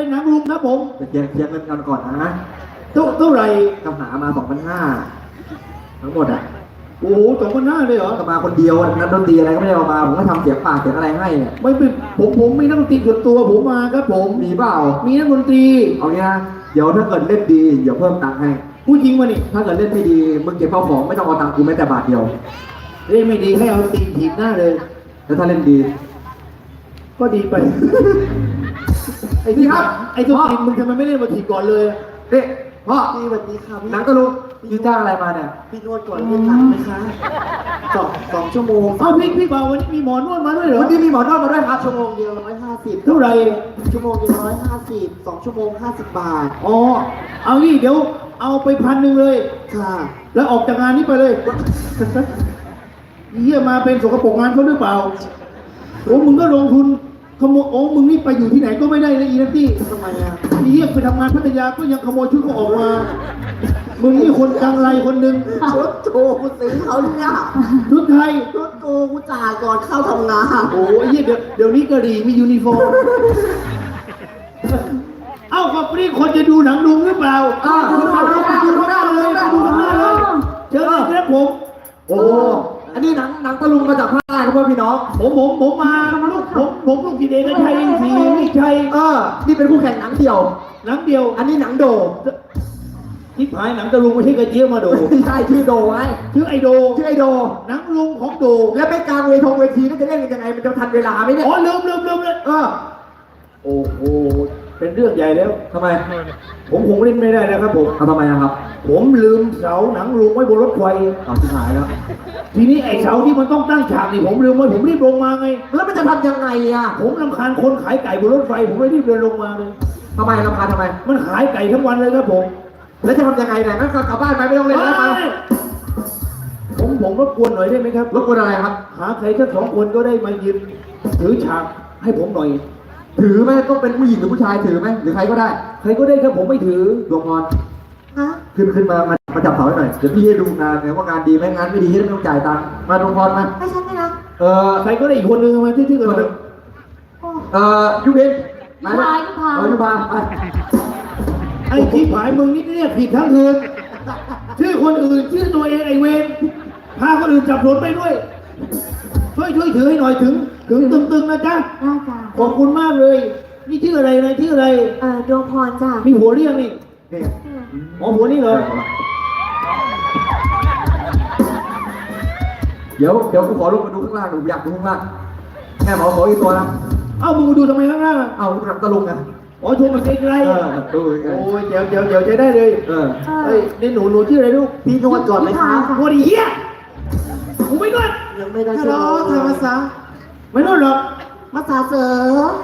เป็นหนังลุงครับผมเคลียร์เคลียร์เงินกันก่อนนะเท่าเท่าไหร่กำหามาสองพันห้าทั้งหมดอะโอ้โหสองพันห้าเลยเหรอก็มาคนเดียวนักดนตรีอะไรก็ไม่ได้เอามา ผมก็ทำเสียงปากเสียงอะไรให้ไม่เป็นผมผมมีนักดนตรีส่วนตัวผมมาครับผมมีเปล่า มีนักดนตรีเอางี้นะเดี๋ยวถ้าเกิดเล่นดีเดี๋ยวเพิ่มตังค์ให้พูดจริงวะนี่ ถ้าเกิดเล่นไม่ดีมึงเก็บข้าของไม่ต้องเอาตังค์กูแม้แต่บาทเดียว เล่นไม่ดีให้เอาตีนถีบหน้าเลย แล้วถ้าเล่นดี ก็ดีไป ไอ้ที่ครับ ไอ้ตัวตีนมึงทำไมไม่เล่นมาถีบก่อนเลยเด็กพ่อพี่สวัสดีค่ะพี่หนังตะลุงยืนจ้างอะไรมาเนี่ย พี่นวดก่อนพี่ตัดไหมคะสองสองชั่วโมงเอ้าพี่พี่บ่าววันนี้มีหมอนวดมาด้วยเหรอ วันนี้มีหมอนวดมาด้วยครับชั่วโมงเดียวร้อยห้าสิบเท่าไหร่ชั่วโมงเดียวร้อยห้าสิบสองชั่วโมงห้าสิบบาท อ๋อ เอางี้เดี๋ยวเอาไปพันหนึ่งเลย ค่ะ แล้วออกจากงานนี้ไปเลยเยี่ยมาเป็นสกปรกงานเขาหรือเปล่าโอ้มึงก็ลงทุน ขโมยโอ้มึงนี่ไปอยู่ที่ไหนก็ไม่ได้เลยอีนัตตี้ทำไมอะเยี่ยไปทำงานพัทยาก็ยังขโมยชุดเขาออกมา มึงนี่คนจังไรคนหนึ่งชุดโกกูซื้อเขาเนี่ยชุดไทยชุดโกกูจ่ายก่อนเข้าทำงานโอ้ยเยี่ยเดี๋ยวเดี๋ยวนี้กะหรี่มียูนิฟอร์ม เอ้ากับนี่คนจะดูหนังลุงหรือเปล่าอ่าดูข้างหน้าดูข้างหน้าเลยดูข้างหน้าเลยเชิญเลยครับผม โอ้ อันนี้หนังหนังตะลุงมาจากภาคใต้ครับพ่อพี่น้อง ผมผมผมมาลูก ผมผมลูกกินเองก็ใช่ทีไม่ใช่เออนี่เป็นคู่แข่งหนังเดี่ยว หนังเดียวอันนี้หนังโดที่ผายหนังตะลุงไม่ใช่กระเจี๊ยบมาโดไม่ใช่ชื่อโดไงชื่อไอโดชื่อไอโด หนังลุงของโด แล้วไปกลางเวทงเวทีนี่จะเล่นกันยังไงมันจะทันเวลาไหมเนี่ยอ๋อลืมลืมลืมเลยเออโอ้โหเป็นเรื่องใหญ่แล้วทำไม ผมคงเล่นไม่ได้นะครับผมเอาทำไมอะครับ ผมลืมเสาหนังลุงไว้บนรถไฟเอาที่หายแล้ว ทีนี้ไอ้เสาที่มันต้องตั้งฉากนี่ผมลืมไว้ผมรีบลงมาไง แล้วมันจะทำยังไงอะผมรำคาญคนขายไก่บนรถไฟผมเลยรีบเดินลงมาเลย ทำไมรำคาญทำไม มันขายไก่ทั้งวันเลยครับผมแล้วจะทำยังไงเนี่ยงั้นก็กลับบ้านไปไม่ต้องเล่นแล้วไปผมผมรบกวนหน่อยได้ไหมครับ รบกวนอะไรครับ หาใครสักสองคนก็ได้มายืนถือฉากให้ผมหน่อย ถือไหมต้องเป็นผู้หญิงหรือผู้ชายถือไหมหรือใครก็ได้ ใครก็ได้ครับผมไม่ถือดวงพร ฮะขึ้นขึ้นมามามาจับเสาให้หน่อยเดี๋ยวพี่ให้ดูงานเนี่ยว่างานดีไหมงานไม่ดีให้ไม่ต้องจ่ายตังค์มาดวงพรมาให้ฉันไหมนะเออใครก็ได้อีกคนนึงมาที่ที่กันคนหนึ่งโอ้เอ่อยุพินยุพายุพาเออยุพาไปไอ้ที่ผายมึงนี่เรียกผิดทั้งคืนชื่อคนอื่นชื่อตัวเองไอ้เวรพาคนอื่นจับหลนไปด้วยช่วยช่วยถือให้หน่อยถึง ถึงตึงๆนะจ๊ะได้จ้ะขอบคุณมากเลย นี่ชื่ออะไรนะชื่ออะไรเออดวงพรจ้ะมีหัวเรียงนี่ นี่ อ๋อหัวนี่เหรอเดี๋ยวเดี๋ยวกูขอลงมาดูข้างล่างหนูอยากดูข้างล่างแม่หมอขออีกตัวนะเอ้ามึงมาดูทำไมข้างล่างอะเอาหนังตะลุงไงอ๋อชมมันไกลเออๆดูไงโอ้ยเดี๋ยวเดี๋ยวเดี๋ยวใช้ได้เลยเออเอเฮ้อยนี่หนูหนูชื่ออะไรลูกพี่นวดก่อนไหมคะหัวดีเหี้ยกูไม่นวดยังไม่ได้ฮัลชั่โหวลโมงเธอมาซะไม่นวดหรอกมาซาเซอร์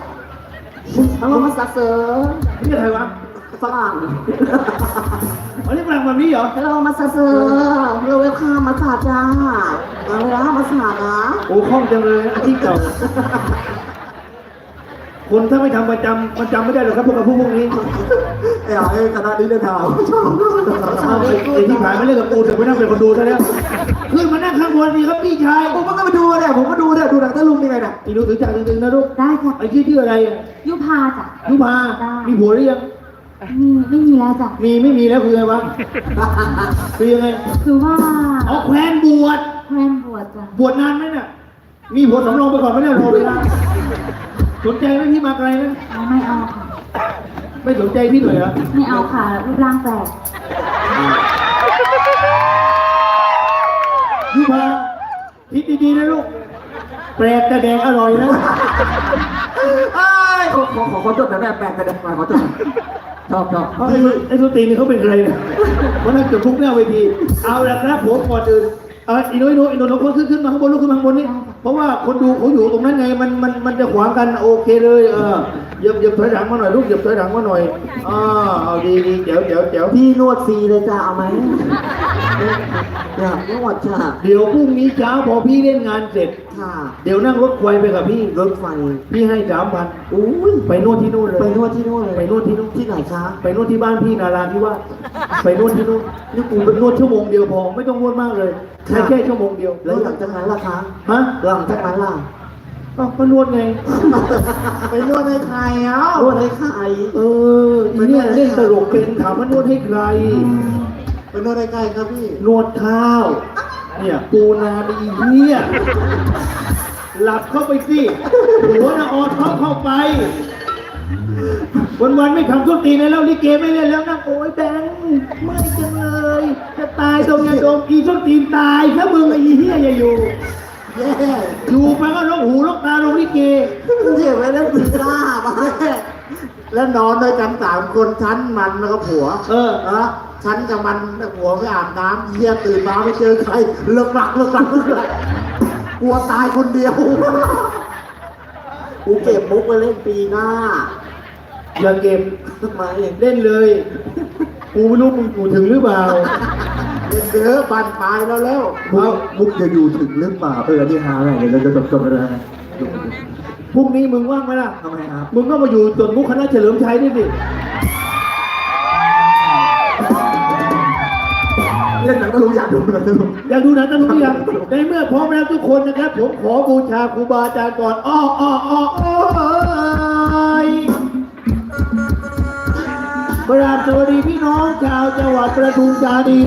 ฮัลโหลมาซาเซอร์นี่ใครวะ ฝรั่งอ๋อนี่ฝรั่งแบบนี้เหรอฮัลโหลมาซาเซอร์ฮัลโหลเวลคัมมาซาจ้ามาเลยนะมาซานะโอ้คล่องจังเลยอาชีพเก่า คนถ้าไม่ทำประจำมันจำไม่ได้หรอกครับพวกกับพวกพวกนี้ไอ้ห่าไอ้คณะนี้เล่นดาวเอาไอ้ไอ้ที่ผ่านมาเล่นกับกูถึงไม่นั่งเป็นคนดูซะแล้วขึ้นมานั่งข้างบนดีครับพี่ชายผมก็ไปดูเนี่ยผมก็ดูเนี่ยดูหนังตะลุงยังไงเนี่ยอีดูถือจากตึงๆนะลูกได้จ้ะไอ้ชื่อชื่ออะไรอะยุพาจ้ะยุพาได้มีผัวหรือยัง มีไม่มีแล้วจ้ะมีไม่มีแล้วคือไงวะ คือยังไงคือว่าเอาแควนบวช แฟนบวชจ้ะบวชนานไหมเนี่ย มีผัวสำรองไปก่อนไหมเนี่ยพอเวลาสนใจไหมพี่มาไกลนะเอาไม่เอาค่ะ ไม่สนใจพี่หน่อยเหรอไม่เอาค่ะรูปร่างแปลกยุพาคิดดีๆนะลูก แปลกแต่แดงอร่อยนะไอ้ยขอขอขอขอจดหน่อยแม่แปลกแต่เด็กมาขอจดหน่อย ชอบชอบไอ้ไอ้สุตีนี่เขาเป็นใครเนี่ยวันนั้นจุดทุกหน้าเวที เอาละครับผมก่อนอื่นเอออีโนอีโนอีโนเราขึ้นขึ้นมาข้างบนลุกขึ้นมาข้างบนนี่เพราะว่าคนดูเขาอยู่ตรงนั้นไงมันมันมันจะขวางกันโอเคเลยเออเหยียบเหยียบถอยหลังมาหน่อยลูกเหยียบถอยหลังมาหน่อยอ่าเอาดีดีเดี๋ยวเดี๋ยวเดี๋ยวพี่นวดฟรีเลยจ้าเอาไหมอยากนวดจ้าเดี๋ยวพรุ่งนี้เช้าพอพี่เล่นงานเสร็จ ค่ะ เดี๋ยวนั่งรถไฟไปกับพี่ รถไฟ พี่ให้สามพันอุ้ยไปนวดที่นู่นเลย ไปนวดที่นู่นเลย ไปนวดที่นู่นที่ไหนคะไปนวดที่บ้านพี่นาราที่ว่าสไปนวดที่นู่นนี่กูนวดชั่วโมงเดียวพอ ไม่ต้องนวดมากเลยแค่แค่ชั่วโมงเดียว แล้วหลังจากนั้นล่ะคะ ฮะ หลังจากนั้นล่ะเอ้าก็นวดไง ไปนวดให้ใครเอ้านวดให้ใคร เอออีเนี่ยเล่นตลกเป็นถามว่านวดให้ใคร ไปนวดให้ใครครับพี่ นวดข้าว เนี่ยปูนาไปอีเนี่ยหลับเข้าไปสิหัวนะออดเขาเข้าไป วันวันๆไม่ทำส้นตีนเลยแล้วลิเกไม่เล่นแล้วนั่งโอ้ยแบงค์เมื่อยจังเลยจะตายตรงยาดมอีส้นตีนตายถ้ามึงไอ้เหี้ยอย่าอยู่ แย่อยู่ไปก็ลกหูลกตาลงลิเก เจ็บไปแล้วปีหน้ามา แล้วนอนด้วยกันสามคนชั้นมันแล้วก็ผัว เออนะฉันกับมันผัวไปอาบน้ำเยี่ยตื่นมาไม่เจอใครเลิกหลักเลิกหลักเลิกหลักกลัวตายคนเดียวกูเก็บมุกไปเล่นปีหน้าอย่าเก็บทำไมเล่นเลยกูไม่รู้มึงอยู่ถึงหรือเปล่าเล่นเด้อบานปลายแล้วแล้ว มุกมุกจะอยู่ถึงหรือเปล่าเออนี่ฮาอะไรเดี๋ยวเราจะจบจบกันเลยนะ พรุ่งนี้มึงว่างไหมล่ะ ทำไมครับ มึงก็มาอยู่จดมุกคณะเฉลิมชัยนี่สิเล่นหนังก็รู้อยากดูหนังก็รู้อยากดูหนังตะลุงหรือยังในเมื่อพร้อมแล้วทุกคนนะครับ ผมขอบูชาครูบาอาจารย์ก่อนอ้ออ้ออ้ออ้อยกราบสวัสดีพี่น้องชาวจังหวัดประทุมธานี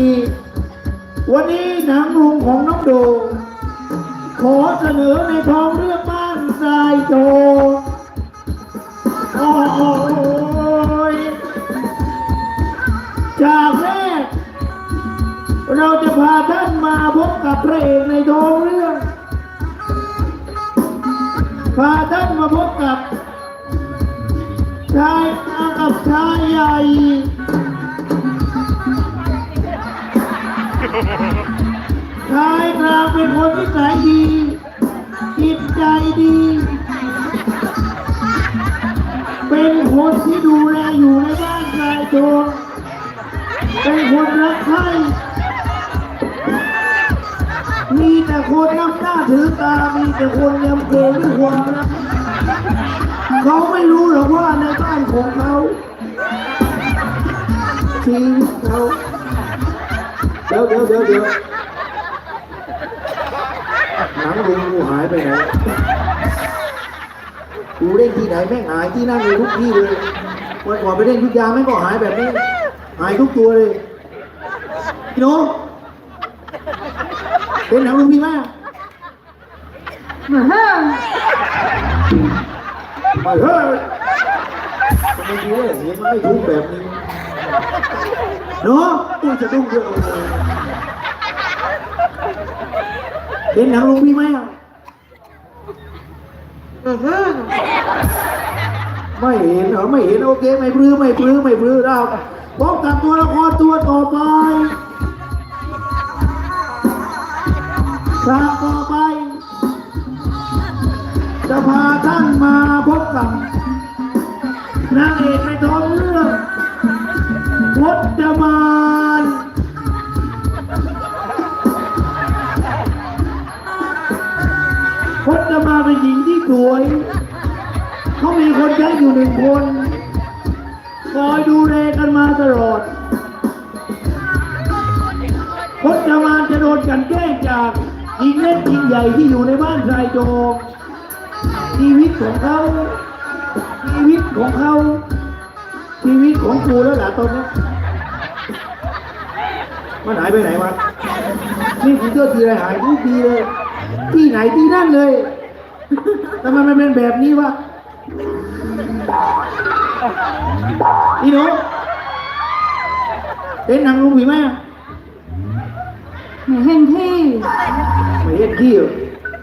วันนี้หนังลุงของน้องโดงขอเสนอในท้องเรื่อง บ้านทรายโจอ้ออ้ออ้อยจากแรกเราจะพาท่านมาพบกับพระเอกในท้องเรื่อง พาท่านมาพบกับชายอากับชายใหญ่ชายกลางเป็นคนที่สายดี จิตใจดี เป็นคนที่ดูแลอยู่ในบ้านชายโจรเป็นคนรักใครมีแต่คนนับหน้าถือตา มีแต่คนยำเกรงด้วยความรักเขาไม่รู้หรอกว่าในบ้านของเขาชีวิตเขาเดี๋ยวเดี๋ยวเดี๋ยวเดี๋ยว หนังลุงกูหายไปไหนกูเล่นที่ไหนแม่งหายที่นั่นเลยทุกที่เลยวันก่อนไปเล่นยุทธยาแม่งก็หายแบบนี้ หายทุกตัวเลยพี่น้องเป็นหนังลุงพี่มากเหมือนเฮ้ยไปเฮ้ยทำไมดีเลยเสียงมันไม่ถูกแบบนี้เนาะตุ้ยจะดุ้งเยอะเลย เป็นหนังลุงพี่ไหมอะไม่เห็นเหรอไม่เห็นโอเคไม่ปลื้มไม่ปลื้มไม่ปลื้มเราพบกับตัวละครตัวต่อไปฉากต่อไป จะพาท่านมาพบกับนางเอกในท้องเรื่องพจมา สวยเขามีคนใช้อยู่หนึ่งคนคอยดูแลกันมาตลอดพจมานจะโดนกันแกล้งจากหญิงเล็กหญิงใหญ่ที่อยู่ในบ้านชายโจชีวิตของเขาชีวิตของเขาชีวิตของกูแล้วล่ะตอนนี้มันหายไปไหนวะนี่คือเจ้าทีไรหายทุกทีเลย ที่ไหนที่นั่นเลย ทำไมมันเป็นแบบนี้วะนี่หนูเป็นหนังลุงผีไหมเหมือนเห็นที่ไม่เห็นขี้เหรอ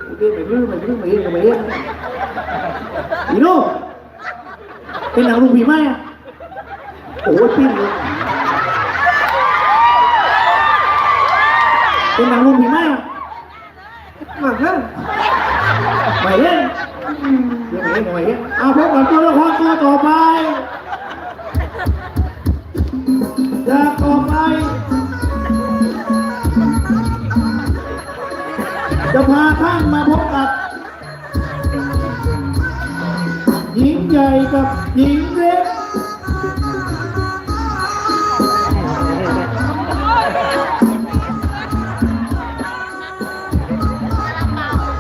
โอเคไม่รู้ไม่รู้ไม่เห็นก็ไม่เห็นนี่หนูเป็นหนังลุงผีไหมอะโอ้ยปิ้งเลยเป็นหนังลุงผีไหมอะไม่เห็น ไม่เห็นไม่เห็นไม่เห็นเอาพบกับตัวละครตัวต่อไปจากต่อไป จะพาท่านมาพบกับ หญิงใหญ่กับหญิงเล็ก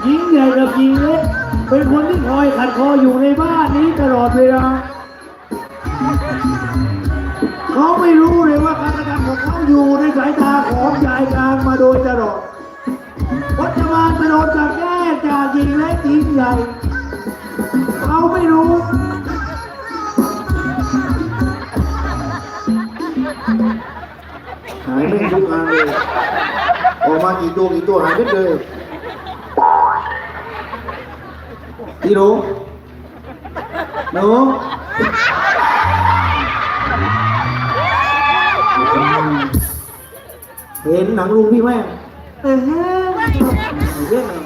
หญิงใหญ่กับหญิงเล็ก เป็นคนที่คอยขัดคออยู่ในบ้านนี้ตลอดเวลาเขาไม่รู้เลยว่าการกระทำของเขาอยู่ในสายตาของยายกลางมาโดยตลอดวัจมานตลอดจากแย่จากหญิงและหญิงใหญ่เขาไม่รู้หายไม่ทุกงานเลยออกมากี่ตัวกี่ตัวหายไปเลย พี่หนูหนูเห็นหนังลุงพี่ไหมเออเรื่องอะไร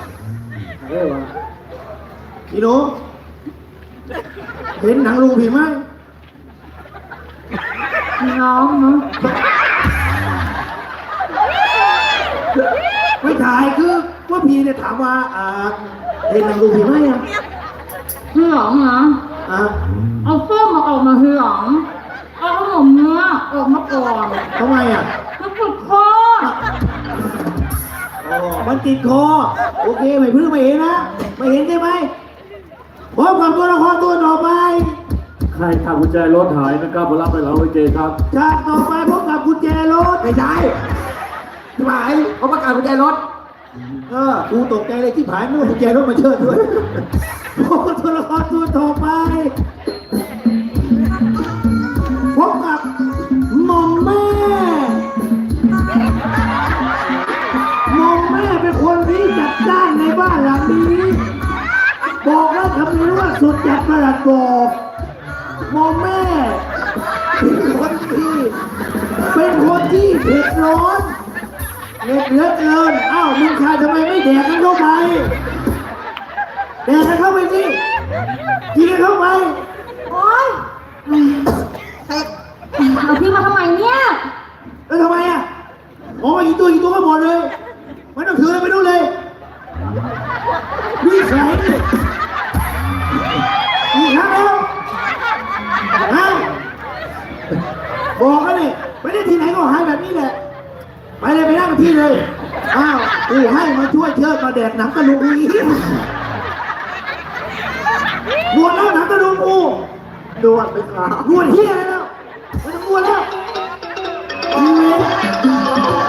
เรื่องวะพี่หนูเห็นหนังลุงพี่ไหมน้องเนาะไม่ถ่ายคือว่าพี่เนี่ยถามว่าอ่า เห็นหนังลุงพี่ไหมอะเหืองเหรอ อ่าเอาส้มมาออกมาเหืองเอาขนมเนื้อออกมาก่อนทำไมอะแล้วปวดคออ๋อมันติดคอ โอเคไม่เพิ่งไม่เห็นนะไม่เห็นใช่ไหมพบกับตัวละครตัวต่อไป ใครทำกุญแจรถหายนะครับมารับไปเราไปเจครับฉากต่อไปพบกับกุญแจรถไม่ใช่ที่หมายเขาประกาศกุญแจรถ เออกูตกใจเลยที่ผายนึกว่ากุญแจรถมาเชิดด้วยโอ้ตัวละครตัวต่อไป มึงชายทำไมไม่แดกกันเข้าไปแดกกันเข้าไปสิกินกันเข้าไปโอ๊ยเอาพี่มาทำไมเนี่ย แล้วทำไมอะมองมากี่ตัวกี่ตัวก็หมดเลยไม่ต้องถืออะไรไปนู่นเลยนี่ใครนี่ครั้งแล้วฮะบอกแล้วนี่ไปได้ที่ไหนก็หายแบบนี้แหละ ไปเลยไปนั่งกับที่เลย อ้าวกูให้มาช่วยเชิดมาแดกหนังกระดูกอีกบวชแล้วหนังกระดูกกูดวดไปครับบวชเฮียแล้วไม่ต้องบวชแล้วอีเวนต์